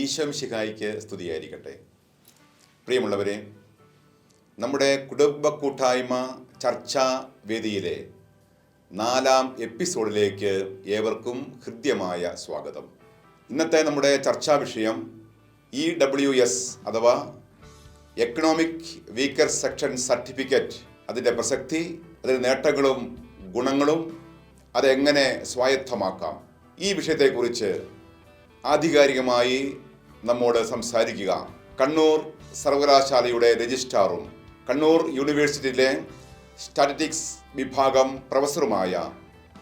ഈശോം ശിഖായിക്ക് സ്തുതിയായിരിക്കട്ടെ. പ്രിയമുള്ളവരെ നമ്മുടെ കുടുംബ കൂട്ടായ്മ ചർച്ചാ വേദിയിലെ നാലാം എപ്പിസോഡിലേക്ക് ഏവർക്കും ഹൃദ്യമായ സ്വാഗതം. ഇന്നത്തെ നമ്മുടെ ചർച്ചാ വിഷയം ഇ ഡബ്ല്യു എസ് അഥവാ എക്കണോമിക് വീക്കർ സെക്ഷൻ സർട്ടിഫിക്കറ്റ് അതിന്റെ പ്രസക്തി അതിന്റെ നേട്ടങ്ങളും ഗുണങ്ങളും അതെങ്ങനെ സ്വായത്തമാക്കാം? ഈ വിഷയത്തെക്കുറിച്ച് ആധികാരികമായി നമ്മോട് സംസാരിക്കുക. കണ്ണൂർ സർവകലാശാലയുടെ രജിസ്ട്രാറും കണ്ണൂർ യൂണിവേഴ്സിറ്റിയിലെ സ്റ്റാറ്റിറ്റിക്സ് വിഭാഗം പ്രൊഫസറുമായ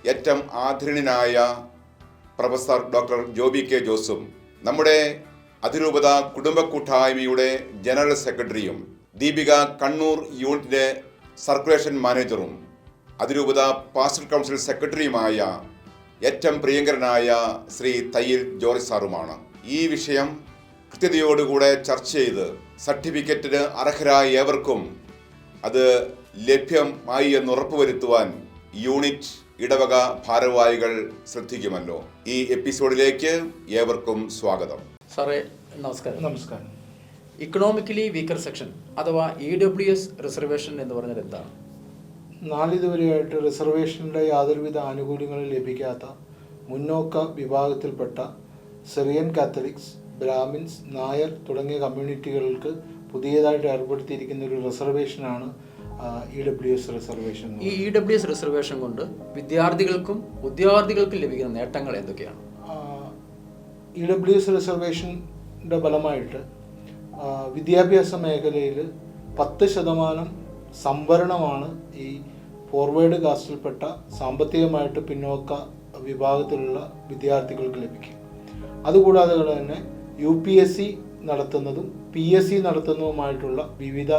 ഏറ്റവും ആദരണീയനായ പ്രൊഫസർ ഡോക്ടർ ജോബി കെ ജോസും നമ്മുടെ അതിരൂപത കുടുംബ കൂട്ടായ്മയുടെ ജനറൽ സെക്രട്ടറിയും ദീപിക കണ്ണൂർ യൂണിറ്റിന്റെ സർക്കുലേഷൻ മാനേജറും അതിരൂപത പാസ്റ്റർ കൗൺസിൽ സെക്രട്ടറിയുമായ ഏറ്റവും പ്രിയങ്കരനായ ശ്രീ തയ്യിൽ ജോർജ് സാറുമാണ്. ഈ വിഷയം കൃത്യതയോടുകൂടെ ചർച്ച ചെയ്ത് സർട്ടിഫിക്കറ്റിന് അർഹരായ ഏവർക്കും അത് ലഭ്യമായി എന്ന് ഉറപ്പുവരുത്തുവാൻ യൂണിറ്റ് ഇടവക ഭാരവാഹികൾ ശ്രദ്ധിക്കുമല്ലോ. ഈ എപ്പിസോഡിലേക്ക് ഏവർക്കും സ്വാഗതം. സാറേ നമസ്കാരം. നമസ്കാരം. ഇക്കണോമിക്കലി വീക്കർ സെക്ഷൻ അഥവാ ഇ ഡബ്ല്യു എസ് റിസർവേഷൻ എന്ന് പറഞ്ഞാൽ എന്താണ് നാളിതുവരെയായിട്ട് റിസർവേഷനിലെ യാതൊരുവിധ ആനുകൂല്യങ്ങളും ലഭിക്കാത്ത മുന്നോക്ക വിഭാഗത്തിൽപ്പെട്ട സിറിയൻ കാത്തലിക്സ് ബ്രാഹ്മിൻസ് നായർ തുടങ്ങിയ കമ്മ്യൂണിറ്റികൾക്ക് പുതിയതായിട്ട് ഏർപ്പെടുത്തിയിരിക്കുന്ന ഒരു റിസർവേഷനാണ് ഇ ഡബ്ല്യു എസ് റിസർവേഷൻ ഈ ഇ ഡബ്ല്യു എസ് റിസർവേഷൻ കൊണ്ട് വിദ്യാർത്ഥികൾക്കും ഉദ്യോഗാർത്ഥികൾക്കും ലഭിക്കുന്ന നേട്ടങ്ങൾ എന്തൊക്കെയാണ്? ഇ ഡബ്ല്യു എസ് റിസർവേഷന്റെ ഫലമായിട്ട് വിദ്യാഭ്യാസ മേഖലയിൽ പത്ത് ശതമാനം സംവരണമാണ് ഈ ഫോർവേഡ് കാസ്റ്റിൽപ്പെട്ട സാമ്പത്തികമായിട്ട് പിന്നോക്ക വിഭാഗത്തിലുള്ള വിദ്യാർത്ഥികൾക്ക് ലഭിക്കും അതുകൂടാതെ തന്നെ യു പി എസ് സി നടത്തുന്നതും പി എസ് സി നടത്തുന്നതുമായിട്ടുള്ള വിവിധ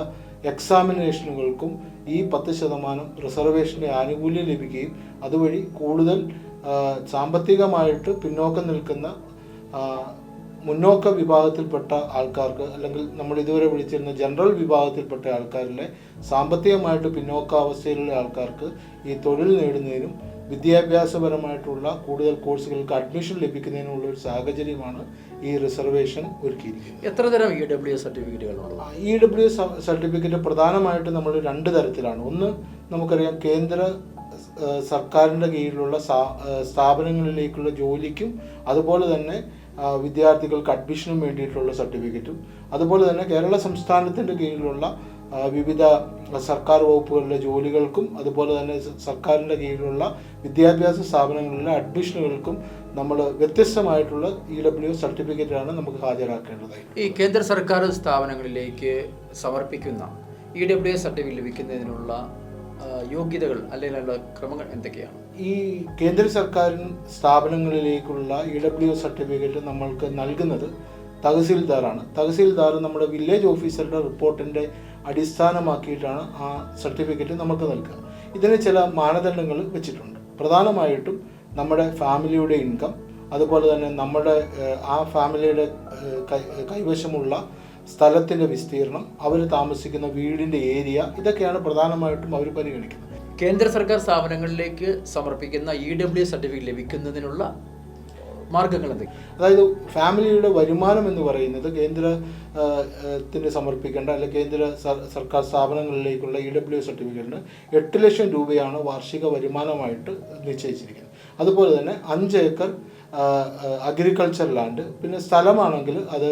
എക്സാമിനേഷനുകൾക്കും ഈ പത്ത് ശതമാനം റിസർവേഷന്റെ ആനുകൂല്യം ലഭിക്കുകയും അതുവഴി കൂടുതൽ സാമ്പത്തികമായിട്ട് പിന്നോക്കം നിൽക്കുന്ന മുന്നോക്ക വിഭാഗത്തിൽപ്പെട്ട ആൾക്കാർക്ക് അല്ലെങ്കിൽ നമ്മൾ ഇതുവരെ വിളിച്ചിരുന്ന ജനറൽ വിഭാഗത്തിൽപ്പെട്ട ആൾക്കാരിലെ സാമ്പത്തികമായിട്ട് പിന്നോക്കാവസ്ഥയിലുള്ള ആൾക്കാർക്ക് ഈ തൊഴിൽ നേടുന്നതിനും വിദ്യാഭ്യാസപരമായിട്ടുള്ള കൂടുതൽ കോഴ്സുകൾക്ക് അഡ്മിഷൻ ലഭിക്കുന്നതിനുള്ള ഒരു സാഹചര്യമാണ് ഈ റിസർവേഷൻ ഒരുക്കിയിരിക്കുന്നത്. എത്ര തരം ഇ ഡബ്ല്യു എസ് സർട്ടിഫിക്കറ്റുകളുള്ളത് ഇ ഡബ്ല്യു സർട്ടിഫിക്കറ്റ് പ്രധാനമായിട്ട് നമ്മൾ രണ്ട് തരത്തിലാണ്. ഒന്ന് നമുക്കറിയാം കേന്ദ്ര സർക്കാരിന്റെ കീഴിലുള്ള സ്ഥാപനങ്ങളിലേക്കുള്ള ജോലിക്കും അതുപോലെ തന്നെ വിദ്യാർത്ഥികൾക്ക് അഡ്മിഷനും വേണ്ടിയിട്ടുള്ള സർട്ടിഫിക്കറ്റും അതുപോലെ തന്നെ കേരള സംസ്ഥാനത്തിന്റെ കീഴിലുള്ള വിവിധ സർക്കാർ വകുപ്പുകളിലെ ജോലികൾക്കും അതുപോലെ തന്നെ സർക്കാരിന്റെ കീഴിലുള്ള വിദ്യാഭ്യാസ സ്ഥാപനങ്ങളിലെ അഡ്മിഷനുകൾക്കും നമ്മൾ വ്യത്യസ്തമായിട്ടുള്ള ഇ ഡബ്ല്യു സർട്ടിഫിക്കറ്റാണ് നമുക്ക് ഹാജരാക്കേണ്ടത് ഈ കേന്ദ്ര സർക്കാർ സ്ഥാപനങ്ങളിലേക്ക് സമർപ്പിക്കുന്ന ഇ ഡബ്ല്യു സർട്ടിഫിക്കറ്റ് ലഭിക്കുന്നതിനുള്ള യോഗ്യതകൾ അല്ലെങ്കിൽ അതിനുള്ള ക്രമങ്ങൾ എന്തൊക്കെയാണ്? ഈ കേന്ദ്ര സർക്കാർ സ്ഥാപനങ്ങളിലേക്കുള്ള ഇ ഡബ്ല്യു സർട്ടിഫിക്കറ്റ് നമ്മൾക്ക് നൽകുന്നത് തഹസീൽദാറാണ്. തഹസീൽദാർ നമ്മുടെ വില്ലേജ് ഓഫീസറുടെ റിപ്പോർട്ടിന്റെ അടിസ്ഥാനമാക്കിയിട്ടാണ് ആ സർട്ടിഫിക്കറ്റ് നമുക്ക് നൽകുക. ഇതിന് ചില മാനദണ്ഡങ്ങൾ വെച്ചിട്ടുണ്ട്. പ്രധാനമായിട്ടും നമ്മുടെ ഫാമിലിയുടെ ഇൻകം അതുപോലെ തന്നെ നമ്മുടെ ആ ഫാമിലിയുടെ കൈവശമുള്ള സ്ഥലത്തിന്റെ വിസ്തീർണം അവർ താമസിക്കുന്ന വീടിന്റെ ഏരിയ ഇതൊക്കെയാണ് പ്രധാനമായിട്ടും അവർ പരിഗണിക്കുന്നത്. കേന്ദ്ര സർക്കാർ സ്ഥാപനങ്ങളിലേക്ക് സമർപ്പിക്കുന്ന ഇ ഡബ്ല്യു സർട്ടിഫിക്കറ്റ് ലഭിക്കുന്നതിനുള്ള മാർഗങ്ങൾ എന്തൊക്കെയാണ് അതായത് ഫാമിലിയുടെ വരുമാനം എന്ന് പറയുന്നത് കേന്ദ്ര ത്തിന് സമർപ്പിക്കേണ്ട അല്ലെങ്കിൽ കേന്ദ്ര സർ- സർക്കാർ സ്ഥാപനങ്ങളിലേക്കുള്ള ഇ ഡബ്ല്യു സർട്ടിഫിക്കറ്റിന് എട്ട് ലക്ഷം രൂപയാണ് വാർഷിക വരുമാനമായിട്ട് നിശ്ചയിച്ചിരിക്കുന്നത്. അതുപോലെ തന്നെ അഞ്ച് ഏക്കർ അഗ്രികൾച്ചർ ലാൻഡ് പിന്നെ സ്ഥലമാണെങ്കിൽ അത്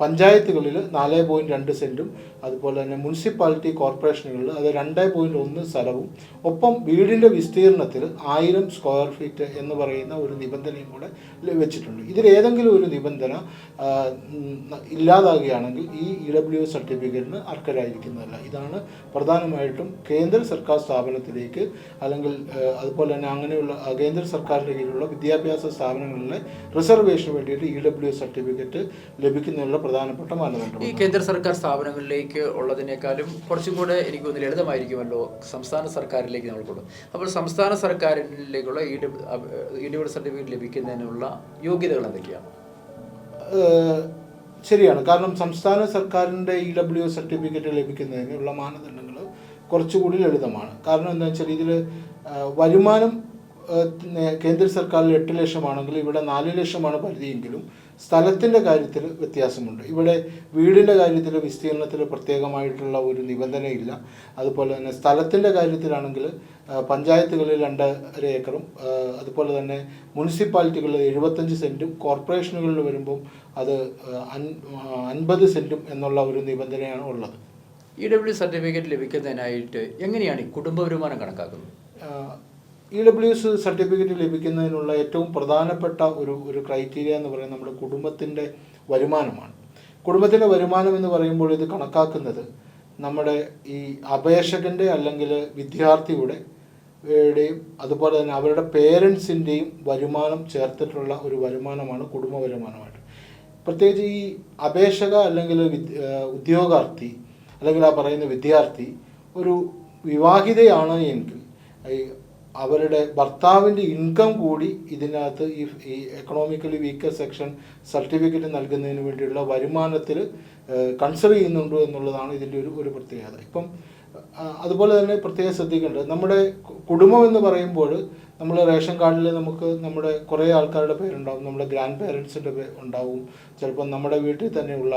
പഞ്ചായത്തുകളിൽ നാല് പോയിന്റ് രണ്ട് സെന്റും അതുപോലെ തന്നെ മുനിസിപ്പാലിറ്റി കോർപ്പറേഷനുകളിൽ അത് രണ്ട് പോയിന്റ് ഒന്ന് സ്ഥലവും ഒപ്പം വീടിന്റെ വിസ്തീർണത്തിൽ ആയിരം സ്ക്വയർ ഫീറ്റ് എന്ന് പറയുന്ന ഒരു നിബന്ധനയും കൂടെ വെച്ചിട്ടുണ്ട്. ഇതിലേതെങ്കിലും ഒരു നിബന്ധന ഇല്ലാതാകുകയാണെങ്കിൽ ഈ ഇ ഡബ്ല്യു എസ് സർട്ടിഫിക്കറ്റിന് അർഹരായിരിക്കുന്നതല്ല. ഇതാണ് പ്രധാനമായിട്ടും കേന്ദ്ര സർക്കാർ സ്ഥാപനത്തിലേക്ക് അല്ലെങ്കിൽ അതുപോലെ തന്നെ അങ്ങനെയുള്ള കേന്ദ്ര സർക്കാരിന്റെ കീഴിലുള്ള വിദ്യാഭ്യാസ സ്ഥാപനങ്ങളിലെ റിസർവേഷന് വേണ്ടിയിട്ട് ഇ ഡബ്ല്യു എസ് സർട്ടിഫിക്കറ്റ് ലഭിക്കുന്നതിനുള്ള പ്രധാനപ്പെട്ട മാനദണ്ഡം ഈ കേന്ദ്ര സർക്കാർ സ്ഥാപനങ്ങളിലേക്ക് ഉള്ളതിനേക്കാളും കുറച്ചും കൂടെ എനിക്ക് ഒന്ന് ലളിതമായിരിക്കുമല്ലോ സംസ്ഥാന സർക്കാരിലേക്ക് നമ്മൾ കൊടുക്കും അപ്പോൾ സംസ്ഥാന സർക്കാരിലേക്കുള്ള ഇ ഡബ്ല്യു സർട്ടിഫിക്കറ്റ് ലഭിക്കുന്നതിനുള്ള യോഗ്യതകൾ എന്തൊക്കെയാണ്? ശരിയാണ്. കാരണം സംസ്ഥാന സർക്കാരിന്റെ ഇ ഡബ്ല്യു സർട്ടിഫിക്കറ്റ് ലഭിക്കുന്നതിനുള്ള മാനദണ്ഡങ്ങൾ കുറച്ചുകൂടി ലളിതമാണ്. കാരണം എന്താ വെച്ചാൽ ഇതിൽ വരുമാനം കേന്ദ്ര സർക്കാരിൽ എട്ട് ലക്ഷമാണെങ്കിൽ ഇവിടെ നാല് ലക്ഷമാണ് പരിധിയെങ്കിലും സ്ഥലത്തിന്റെ കാര്യത്തിൽ വ്യത്യാസമുണ്ട്. ഇവിടെ വീടിന്റെ കാര്യത്തിൽ വിസ്തീർണത്തിൽ പ്രത്യേകമായിട്ടുള്ള ഒരു നിബന്ധനയില്ല. അതുപോലെ തന്നെ സ്ഥലത്തിന്റെ കാര്യത്തിലാണെങ്കിൽ പഞ്ചായത്തുകളിൽ രണ്ടര ഏക്കറും അതുപോലെ തന്നെ മുനിസിപ്പാലിറ്റികളിൽ എഴുപത്തഞ്ച് സെന്റും കോർപ്പറേഷനുകളിൽ വരുമ്പം അത് അൻപത് സെന്റും എന്നുള്ള ഒരു നിബന്ധനയാണ് ഉള്ളത്. ഇ ഡബ്ല്യു സർട്ടിഫിക്കറ്റ് ലഭിക്കുന്നതിനായിട്ട് എങ്ങനെയാണ് ഈ കുടുംബ വരുമാനം കണക്കാക്കുന്നത്? ഇ ഡബ്ല്യു എസ് സർട്ടിഫിക്കറ്റ് ലഭിക്കുന്നതിനുള്ള ഏറ്റവും പ്രധാനപ്പെട്ട ഒരു ഒരു ക്രൈറ്റീരിയ എന്ന് പറയുന്നത് നമ്മുടെ കുടുംബത്തിന്റെ വരുമാനമാണ്. കുടുംബത്തിന്റെ വരുമാനം എന്ന് പറയുമ്പോൾ ഇത് കണക്കാക്കുന്നത് നമ്മുടെ ഈ അപേക്ഷകന്റെ അല്ലെങ്കിൽ വിദ്യാർത്ഥിയുടെ യുടെയും അതുപോലെ തന്നെ അവരുടെ പേരൻസിന്റെയും വരുമാനം ചേർത്തിട്ടുള്ള ഒരു വരുമാനമാണ് കുടുംബ വരുമാനമായിട്ട്. പ്രത്യേകിച്ച് ഈ അപേക്ഷക അല്ലെങ്കിൽ ഉദ്യോഗാർത്ഥി അല്ലെങ്കിൽ ആ പറയുന്ന വിദ്യാർത്ഥി ഒരു വിവാഹിതയാണ് എങ്കിൽ അവരുടെ ഭർത്താവിന്റെ ഇൻകം കൂടി ഇതിനകത്ത് ഈ ഈ എക്കണോമിക്കലി വീക്കർ സെക്ഷൻ സർട്ടിഫിക്കറ്റ് നൽകുന്നതിന് വേണ്ടിയുള്ള വരുമാനത്തിൽ കൺസിഡർ ചെയ്യുന്നുണ്ടോ എന്നുള്ളതാണ് ഇതിന്റെ ഒരു ഒരു പ്രത്യേകത. ഇപ്പം അതുപോലെ തന്നെ പ്രത്യേകം ശ്രദ്ധിക്കേണ്ടത് നമ്മുടെ കുടുംബം എന്ന് പറയുമ്പോൾ നമ്മൾ റേഷൻ കാർഡിൽ നമുക്ക് നമ്മുടെ കുറേ ആൾക്കാരുടെ പേരുണ്ടാവും. നമ്മുടെ ഗ്രാൻഡ് പേരൻസിന്റെ ഉണ്ടാവും. ചിലപ്പം നമ്മുടെ വീട്ടിൽ തന്നെയുള്ള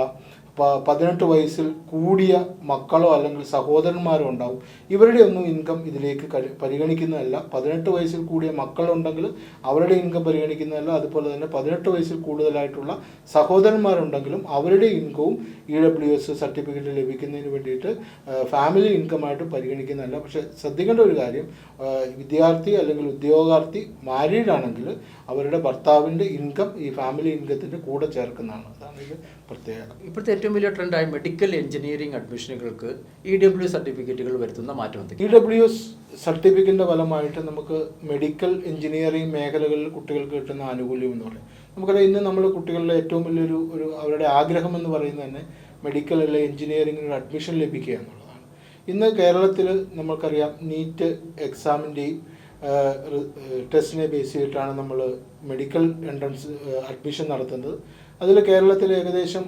പതിനെട്ട് വയസ്സിൽ കൂടിയ മക്കളോ അല്ലെങ്കിൽ സഹോദരന്മാരോ ഉണ്ടാവും. ഇവരുടെ ഒന്നും ഇൻകം ഇതിലേക്ക് പരിഗണിക്കുന്നതല്ല. പതിനെട്ട് വയസ്സിൽ കൂടിയ മക്കളുണ്ടെങ്കിൽ അവരുടെ ഇൻകം പരിഗണിക്കുന്നതല്ല. അതുപോലെ തന്നെ പതിനെട്ട് വയസ്സിൽ കൂടുതലായിട്ടുള്ള സഹോദരന്മാരുണ്ടെങ്കിലും അവരുടെ ഇൻകവും ഇ ഡബ്ല്യു എസ് സർട്ടിഫിക്കറ്റ് ലഭിക്കുന്നതിന് വേണ്ടിയിട്ട് ഫാമിലി ഇൻകമായിട്ട് പരിഗണിക്കുന്നതല്ല. പക്ഷേ ശ്രദ്ധിക്കേണ്ട ഒരു കാര്യം വിദ്യാർത്ഥി അല്ലെങ്കിൽ ഉദ്യോഗാർത്ഥി മാരീഡ് ആണെങ്കിൽ അവരുടെ ഭർത്താവിന്റെ ഇൻകം ഈ ഫാമിലി ഇൻകത്തിന്റെ കൂടെ ചേർക്കുന്നതാണ്. അതാണ് ഇത് പ്രത്യേകത ഇപ്പോഴത്തെ ഏറ്റവും വലിയ ട്രെൻഡായ മെഡിക്കൽ എഞ്ചിനീയറിംഗ് അഡ്മിഷനുകൾക്ക് ഇ ഡബ്ല്യു സർട്ടിഫിക്കറ്റുകൾ വരുത്തുന്ന മാറ്റം ഇ ഡബ്ല്യു സർട്ടിഫിക്കറ്റിന്റെ ഫലമായിട്ട് നമുക്ക് മെഡിക്കൽ എഞ്ചിനീയറിംഗ് മേഖലകളിൽ കുട്ടികൾക്ക് കിട്ടുന്ന ആനുകൂല്യം എന്ന് പറയും. നമുക്കറിയാം ഇന്ന് നമ്മൾ കുട്ടികളുടെ ഏറ്റവും വലിയൊരു ഒരു അവരുടെ ആഗ്രഹം എന്ന് പറയുന്നത് തന്നെ മെഡിക്കൽ അല്ലെങ്കിൽ എഞ്ചിനീയറിംഗിന് അഡ്മിഷൻ ലഭിക്കുക എന്നുള്ളതാണ്. ഇന്ന് കേരളത്തിൽ നമ്മൾക്കറിയാം നീറ്റ് എക്സാമിന്റെയും ടെസ്റ്റിനെ ബേസ് ചെയ്തിട്ടാണ് നമ്മൾ മെഡിക്കൽ എൻട്രൻസ് അഡ്മിഷൻ നടത്തുന്നത്. അതിൽ കേരളത്തിൽ ഏകദേശം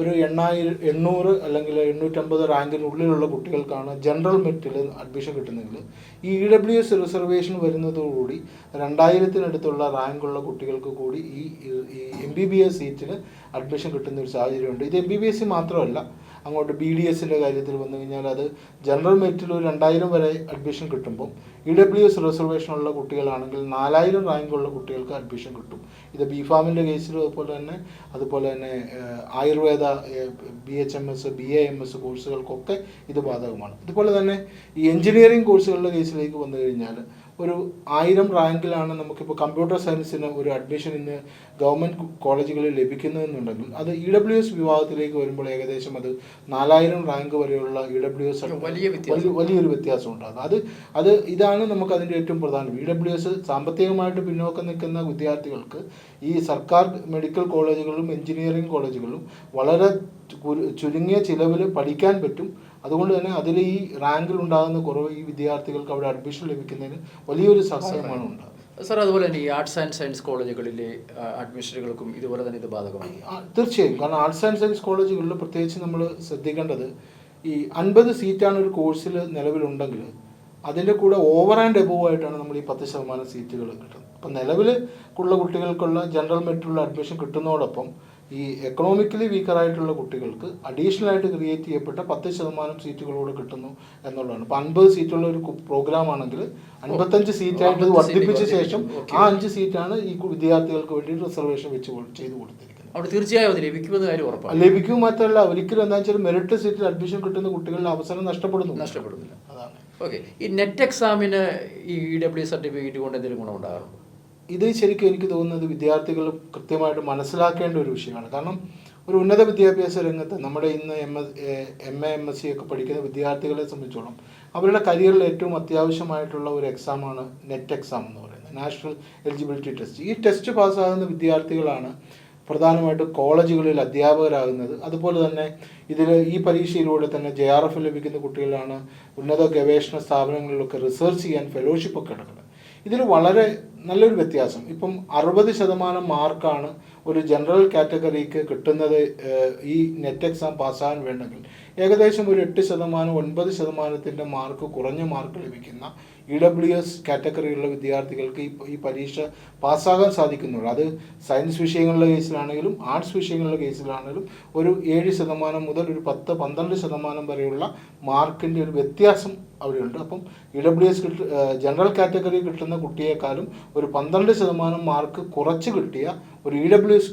ഒരു എണ്ണായിരം എണ്ണൂറ് അല്ലെങ്കിൽ എണ്ണൂറ്റമ്പത് റാങ്കിനുള്ളിലുള്ള കുട്ടികൾക്കാണ് ജനറൽ മെറ്റിൽ അഡ്മിഷൻ കിട്ടുന്നെങ്കിൽ ഈ ഇ ഡബ്ല്യു എസ് റിസർവേഷൻ വരുന്നതോടുകൂടി രണ്ടായിരത്തിനടുത്തുള്ള റാങ്കുള്ള കുട്ടികൾക്ക് കൂടി ഈ എം ബി ബി എസ് സീറ്റിന് അഡ്മിഷൻ കിട്ടുന്ന ഒരു സാഹചര്യമുണ്ട്. ഇത് M B B S C മാത്രമല്ല അങ്ങോട്ട് ബി ഡി എസിന്റെ കാര്യത്തിൽ വന്നു കഴിഞ്ഞാൽ അത് ജനറൽ മെറിറ്റിൽ ഒരു രണ്ടായിരം വരെ അഡ്മിഷൻ കിട്ടുമ്പോൾ ഇ ഡബ്ല്യു എസ് റിസർവേഷനുള്ള കുട്ടികളാണെങ്കിൽ നാലായിരം റാങ്കുള്ള കുട്ടികൾക്ക് അഡ്മിഷൻ കിട്ടും. ഇത് ബി ഫാമിന്റെ കേസിലും അതുപോലെ തന്നെ അതുപോലെ തന്നെ Ayurveda B H M S B A M S കോഴ്സുകൾക്കൊക്കെ ഇത് ബാധകമാണ്. ഇതുപോലെ തന്നെ ഈ എഞ്ചിനീയറിംഗ് കോഴ്സുകളുടെ കേസിലേക്ക് വന്നു കഴിഞ്ഞാൽ ഒരു ആയിരം റാങ്കിലാണ് നമുക്കിപ്പോൾ കമ്പ്യൂട്ടർ സയൻസിന് ഒരു അഡ്മിഷൻ ഇന്ന് ഗവൺമെന്റ് കോളേജുകളിൽ ലഭിക്കുന്നതെന്നുണ്ടെങ്കിൽ അത് ഇ ഡബ്ല്യു എസ് വിഭാഗത്തിലേക്ക് വരുമ്പോൾ ഏകദേശം അത് നാലായിരം റാങ്ക് വരെയുള്ള ഇ ഡബ്ല്യു എസ് വലിയ. വലിയൊരു വ്യത്യാസമുണ്ട് അത്. അത് അത് ഇതാണ് നമുക്ക് അതിന്റെ ഏറ്റവും പ്രധാനം. ഇ ഡബ്ല്യു എസ് സാമ്പത്തികമായിട്ട് പിന്നോക്കം നിൽക്കുന്ന വിദ്യാർത്ഥികൾക്ക് ഈ സർക്കാർ മെഡിക്കൽ കോളേജുകളിലും എഞ്ചിനീയറിംഗ് കോളേജുകളിലും വളരെ ചുരുങ്ങിയ ചിലവിൽ പഠിക്കാൻ പറ്റും. അതുകൊണ്ട് തന്നെ അതിൽ ഈ റാങ്കിൽ ഉണ്ടാകുന്ന കുറവ് ഈ വിദ്യാർത്ഥികൾക്ക് അവിടെ അഡ്മിഷൻ ലഭിക്കുന്നതിന് വലിയൊരു സഹായമാണ് ഉണ്ടാകുന്നത് സാർ അതുപോലെ തന്നെ ഈ ആർട്സ് ആൻഡ് സയൻസ് കോളേജുകളിലെ അഡ്മിഷനുകൾക്കും ഇതുപോലെ തന്നെ ഇത് ബാധകമാണ്. തീർച്ചയായും. കാരണം ആർട്സ് ആൻഡ് സയൻസ് കോളേജുകളിൽ പ്രത്യേകിച്ച് നമ്മൾ ശ്രദ്ധിക്കേണ്ടത് ഈ അൻപത് സീറ്റാണ് ഒരു കോഴ്സിൽ നിലവിലുണ്ടെങ്കിൽ അതിന്റെ കൂടെ ഓവർ ആൻഡ് എബോവ് ആയിട്ടാണ് നമ്മൾ ഈ പത്ത് ശതമാനം സീറ്റുകൾ കിട്ടുന്നത്. അപ്പം നിലവിൽ ഉള്ള കുട്ടികൾക്കുള്ള ജനറൽ മെറിറ്റുള്ള അഡ്മിഷൻ കിട്ടുന്നതോടൊപ്പം ഈ എക്കണോമിക്കലി വീക്കറായിട്ടുള്ള കുട്ടികൾക്ക് അഡീഷണൽ ആയിട്ട് ക്രിയേറ്റ് ചെയ്യപ്പെട്ട പത്ത് ശതമാനം സീറ്റുകളോട് കിട്ടുന്നു എന്നുള്ളതാണ്. ഇപ്പം അൻപത് സീറ്റുള്ള ഒരു പ്രോഗ്രാം ആണെങ്കിൽ അൻപത്തഞ്ച് സീറ്റായിട്ട് വർദ്ധിപ്പിച്ച ശേഷം ആ അഞ്ച് സീറ്റാണ് ഈ വിദ്യാർത്ഥികൾക്ക് വേണ്ടി റിസർവേഷൻ വെച്ച് ചെയ്തു കൊടുത്തിരിക്കുന്നത്. അവിടെ തീർച്ചയായും അത് ലഭിക്കുമെന്ന കാര്യം ഉറപ്പാണ്. ലഭിക്കും മാത്രമല്ല ഒരിക്കലും എന്താ വെച്ചാൽ മെറിറ്റ് സീറ്റിൽ അഡ്മിഷൻ കിട്ടുന്ന കുട്ടികളുടെ അവസരം നഷ്ടപ്പെടുന്നു നഷ്ടപ്പെടുന്നില്ല. അതാണ്. ഓക്കെ. ഈ നെറ്റ് എക്സാമിന് ഈ ഇ ഡബ്ല്യു സർട്ടിഫിക്കറ്റ് കൊണ്ട് എന്തെങ്കിലും ഗുണമുണ്ടാകും ഇത് ശരിക്കും എനിക്ക് തോന്നുന്നത് വിദ്യാർത്ഥികൾ കൃത്യമായിട്ട് മനസ്സിലാക്കേണ്ട ഒരു വിഷയമാണ്. കാരണം ഒരു ഉന്നത വിദ്യാഭ്യാസ രംഗത്ത് നമ്മുടെ ഇന്ന് M S M A M S C ഒക്കെ പഠിക്കുന്ന വിദ്യാർത്ഥികളെ സംബന്ധിച്ചോളം അവരുടെ കരിയറിൽ ഏറ്റവും അത്യാവശ്യമായിട്ടുള്ള ഒരു എക്സാമാണ് നെറ്റ് എക്സാം എന്ന് പറയുന്നത്. നാഷണൽ എലിജിബിലിറ്റി ടെസ്റ്റ് ഈ ടെസ്റ്റ് പാസ്സാകുന്ന വിദ്യാർത്ഥികളാണ് പ്രധാനമായിട്ടും കോളേജുകളിൽ അധ്യാപകരാകുന്നത്. അതുപോലെ തന്നെ ഇതിൽ ഈ പരീക്ഷയിലൂടെ തന്നെ ജെ ആർ എഫ് ലഭിക്കുന്ന കുട്ടികളാണ് ഉന്നത ഗവേഷണ സ്ഥാപനങ്ങളിലൊക്കെ റിസർച്ച് ചെയ്യാൻ ഫെലോഷിപ്പ് ഒക്കെ എടുക്കുന്നത് ഇതിൽ വളരെ നല്ലൊരു വ്യത്യാസം. ഇപ്പം അറുപത് ശതമാനം മാർക്കാണ് ഒരു ജനറൽ കാറ്റഗറിക്ക് കിട്ടുന്നത് ഈ നെറ്റ് എക്സാം പാസ്സാകാൻ വേണ്ടെങ്കിൽ ഏകദേശം ഒരു എട്ട് ശതമാനം ഒൻപത് ശതമാനത്തിന്റെ മാർക്ക് കുറഞ്ഞ മാർക്ക് ലഭിക്കുന്ന ഇ ഡബ്ല്യു എസ് കാറ്റഗറിയിലുള്ള വിദ്യാർത്ഥികൾക്ക് ഈ പരീക്ഷ പാസ്സാകാൻ സാധിക്കുന്നുള്ളൂ അത് സയൻസ് വിഷയങ്ങളുടെ കേസിലാണെങ്കിലും ആർട്സ് വിഷയങ്ങളുടെ കേസിലാണെങ്കിലും ഒരു ഏഴ് ശതമാനം മുതൽ ഒരു പത്ത് പന്ത്രണ്ട് ശതമാനം വരെയുള്ള മാർക്കിന്റെ ഒരു വ്യത്യാസം അവിടെയുണ്ട്. അപ്പം ഇ ഡബ്ല്യു എസ് കിട്ട ജനറൽ കാറ്റഗറി കിട്ടുന്ന കുട്ടിയേക്കാളും ഒരു പന്ത്രണ്ട് ശതമാനം മാർക്ക് കുറച്ച് കിട്ടിയ ഒരു ഇ ഡബ്ല്യു എസ്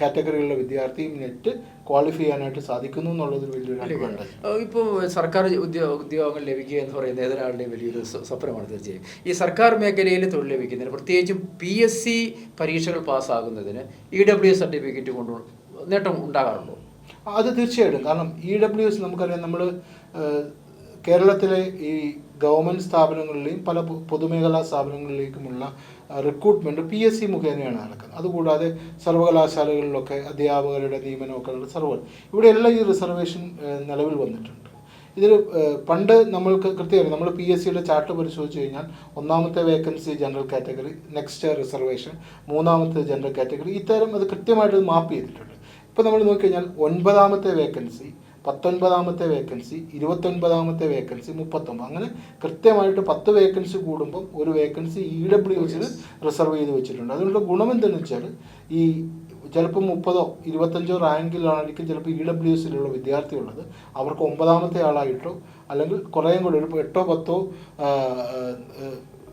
കാറ്റഗറിയിലുള്ള വിദ്യാർത്ഥി നെറ്റ് ക്വാളിഫൈ ചെയ്യാനായിട്ട് സാധിക്കുന്നു എന്നുള്ളത് വലിയൊരു അഡ്വാന്റേജ് ഇപ്പോൾ സർക്കാർ ഉദ്യോഗ ഉദ്യോഗങ്ങൾ ലഭിക്കുക എന്ന് പറയുന്നത് ഏതൊരാളുടെയും വലിയൊരു സ്വ- സ്വപ്നമാണ് തീർച്ചയായും. ഈ സർക്കാർ മേഖലയിൽ തൊഴിൽ ലഭിക്കുന്നതിന് പ്രത്യേകിച്ചും പി എസ് സി പരീക്ഷകൾ പാസ്സാകുന്നതിന് ഇ ഡബ്ല്യു എസ് സർട്ടിഫിക്കറ്റ് കൊണ്ട് നേട്ടം ഉണ്ടാകാറുണ്ടോ? അത് തീർച്ചയായിട്ടും. കാരണം ഇ ഡബ്ല്യു എസ് നമുക്കറിയാം നമ്മൾ കേരളത്തിലെ ഈ ഗവൺമെന്റ് സ്ഥാപനങ്ങളിലെയും പല പൊതുമേഖലാ സ്ഥാപനങ്ങളിലേക്കുമുള്ള റിക്രൂട്ട്മെന്റ് പി എസ് സി മുഖേനയാണ് നടക്കുന്നത്. അതുകൂടാതെ സർവകലാശാലകളിലൊക്കെ അധ്യാപകരുടെ നിയമനമൊക്കെ ഉള്ള സർവ ഇവിടെ എല്ലാം ഈ റിസർവേഷൻ നിലവിൽ വന്നിട്ടുണ്ട്. ഇതിൽ പണ്ട് നമ്മൾക്ക് കൃത്യമായി നമ്മൾ പി എസ് സിയുടെ ചാർട്ട് പരിശോധിച്ച് കഴിഞ്ഞാൽ ഒന്നാമത്തെ vacancy general category next reservation മൂന്നാമത്തെ ജനറൽ കാറ്റഗറി ഇത്തരം അത് കൃത്യമായിട്ട് മാപ്പ് ചെയ്തിട്ടുണ്ട്. ഇപ്പോൾ നമ്മൾ നോക്കിക്കഴിഞ്ഞാൽ ഒൻപതാമത്തെ വേക്കൻസി പത്തൊൻപതാമത്തെ വേക്കൻസി ഇരുപത്തൊൻപതാമത്തെ വേക്കൻസി മുപ്പത്തൊമ്പത്. അങ്ങനെ കൃത്യമായിട്ട് പത്ത് വേക്കൻസി കൂടുമ്പം ഒരു വേക്കൻസി ഇ ഡബ്ല്യു എസിൽ റിസർവ് ചെയ്ത് വെച്ചിട്ടുണ്ട്. അതുകൊണ്ട് ഗുണം എന്തെന്ന് വെച്ചാൽ ഈ ചിലപ്പോൾ മുപ്പതോ ഇരുപത്തഞ്ചോ റാങ്കിലായിരിക്കും ചിലപ്പോൾ ഇ ഡബ്ല്യു എസിലുള്ള വിദ്യാർത്ഥിയുള്ളത് അവർക്ക് ഒമ്പതാമത്തെ ആളായിട്ടോ അല്ലെങ്കിൽ കുറേയും കൂടി ഒരു എട്ടോ പത്തോ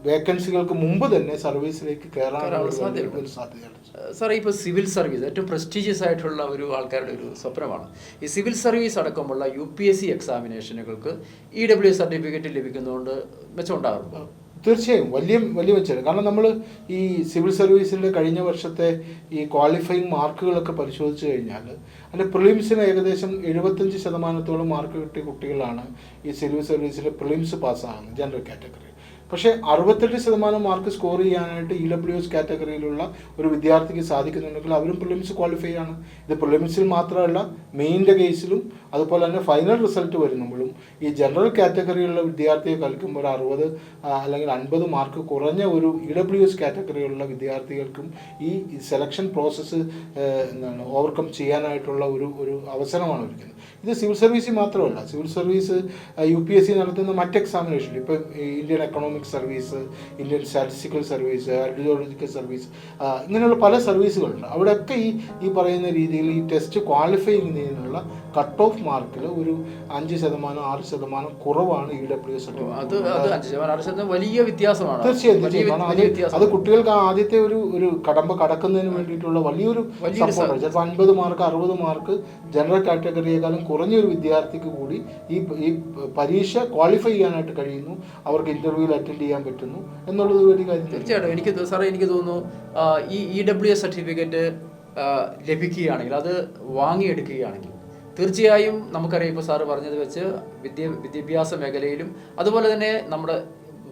വേക്കൻസികൾക്ക് മുമ്പ് തന്നെ സർവീസിലേക്ക് കയറാനുള്ള സാധ്യതയുണ്ട്. സാറേ ഇപ്പോൾ സിവിൽ സർവീസ് ഏറ്റവും പ്രസ്റ്റീജിയസ് ആയിട്ടുള്ള ഒരു ആൾക്കാരുടെ ഒരു സ്വപ്നമാണ്. ഈ സിവിൽ സർവീസ് അടക്കമുള്ള യു പി എസ് സി എക്സാമിനേഷനുകൾക്ക് ഇ ഡബ്ല്യു സർട്ടിഫിക്കറ്റ് ലഭിക്കുന്നതുകൊണ്ട് മെച്ചമുണ്ടാകുന്നു തീർച്ചയായും. വലിയ വലിയ മെച്ചമാണ് കാരണം നമ്മൾ ഈ സിവിൽ സർവീസിന്റെ കഴിഞ്ഞ വർഷത്തെ ഈ ക്വാളിഫയിങ് മാർക്കുകളൊക്കെ പരിശോധിച്ച് കഴിഞ്ഞാൽ അതിന്റെ പ്രിലിംസിന് ഏകദേശം എഴുപത്തഞ്ച് ശതമാനത്തോളം മാർക്ക് കിട്ടിയ കുട്ടികളാണ് ഈ സിവിൽ സർവീസിലെ പ്രിലിംസ് പാസ്സാകുന്നത് ജനറൽ കാറ്റഗറി പക്ഷേ അറുപത്തെട്ട് ശതമാനം മാർക്ക് സ്കോർ ചെയ്യാനായിട്ട് ഇ ഡബ്ല്യു എസ് കാറ്റഗറിയിലുള്ള ഒരു വിദ്യാർത്ഥിക്ക് സാധിക്കുന്നുണ്ടെങ്കിൽ അവരും പ്രിലിംസ് ക്വാളിഫൈ ആണ്. ഇത് പ്രിലിംസിൽ മാത്രമല്ല മെയിന്റെ കേസിലും അതുപോലെ തന്നെ ഫൈനൽ റിസൾട്ട് വരുമ്പോഴും ഈ ജനറൽ കാറ്റഗറിയിലുള്ള വിദ്യാർത്ഥിയെ കളിക്കുമ്പോൾ ഒരു അറുപത് അല്ലെങ്കിൽ അൻപത് മാർക്ക് കുറഞ്ഞ ഒരു ഇ ഡബ്ല്യു എസ് കാറ്റഗറിയിലുള്ള വിദ്യാർത്ഥികൾക്കും ഈ സെലക്ഷൻ പ്രോസസ്സ് എന്താണ് ഓവർകം ചെയ്യാനായിട്ടുള്ള ഒരു ഒരു അവസരമാണ് ഒരുക്കുന്നത്. ഇത് സിവിൽ സർവീസിൽ മാത്രമല്ല civil service U P S C നടത്തുന്ന മറ്റ് എക്സാമിനേഷൻ ഇപ്പം Indian economic service Indian statistical service archaeological service ഇങ്ങനെയുള്ള പല സർവീസുകളുണ്ട് അവിടെയൊക്കെ ഈ ഈ പറയുന്ന രീതിയിൽ ഈ ടെസ്റ്റ് ക്വാളിഫൈ ചെയ്യുന്നതിനുള്ള കട്ട് ഓഫ് മാർക്കിൽ ഒരു അഞ്ച് ശതമാനം ആറ് ശതമാനം കുറവാണ് ഇ ഡബ്ല്യു എസ് വലിയ വ്യത്യാസമാണ്. തീർച്ചയായും അത് കുട്ടികൾക്ക് ആദ്യത്തെ ഒരു ഒരു കടമ്പ കടക്കുന്നതിന് വേണ്ടിയിട്ടുള്ള വലിയൊരു വലിയൊരു സപ്പോർട്ട് ചിലപ്പോൾ അൻപത് മാർക്ക് അറുപത് മാർക്ക് ജനറൽ കാറ്റഗറിയേക്കാളും കുറഞ്ഞൊരു വിദ്യാർത്ഥിക്ക് കൂടി ഈ ഈ പരീക്ഷ ക്വാളിഫൈ ചെയ്യാനായിട്ട് കഴിയുന്നു. അവർക്ക് ഇന്റർവ്യൂവിൽ അറ്റൻഡ് ചെയ്യാൻ പറ്റുന്നു എന്നുള്ളത് ഒരു വലിയ കാര്യം. തീർച്ചയായിട്ടും. എനിക്ക് സാറേ എനിക്ക് തോന്നുന്നു ഈ ഇ ഡബ്ല്യു എസ് സർട്ടിഫിക്കറ്റ് ലഭിക്കുകയാണെങ്കിൽ അത് വാങ്ങിയെടുക്കുകയാണെങ്കിൽ തീർച്ചയായും നമുക്കറിയാം ഇപ്പോൾ സാറ് പറഞ്ഞത് വെച്ച് വിദ്യ വിദ്യാഭ്യാസ മേഖലയിലും അതുപോലെ തന്നെ നമ്മുടെ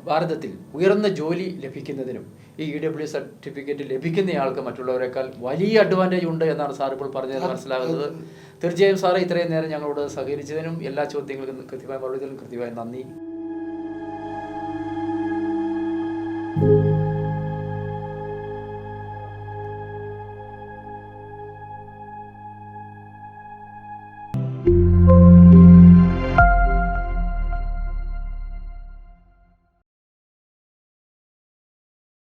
ഭാരതത്തിൽ ഉയർന്ന ജോലി ലഭിക്കുന്നതിനും ഈ ഇ ഡബ്ല്യു സർട്ടിഫിക്കറ്റ് ലഭിക്കുന്നയാൾക്ക് മറ്റുള്ളവരെക്കാൾ വലിയ അഡ്വാന്റേജ് ഉണ്ട് എന്നാണ് സാർ ഇപ്പോൾ പറഞ്ഞത് മനസ്സിലാകുന്നത്. തീർച്ചയായും സാറേ ഇത്രയും നേരം ഞങ്ങളോട് സഹകരിച്ചതിനും എല്ലാ ചോദ്യങ്ങൾക്കും കൃത്യമായ മറുപടികളും കൃത്യമായി നന്ദി. Thank you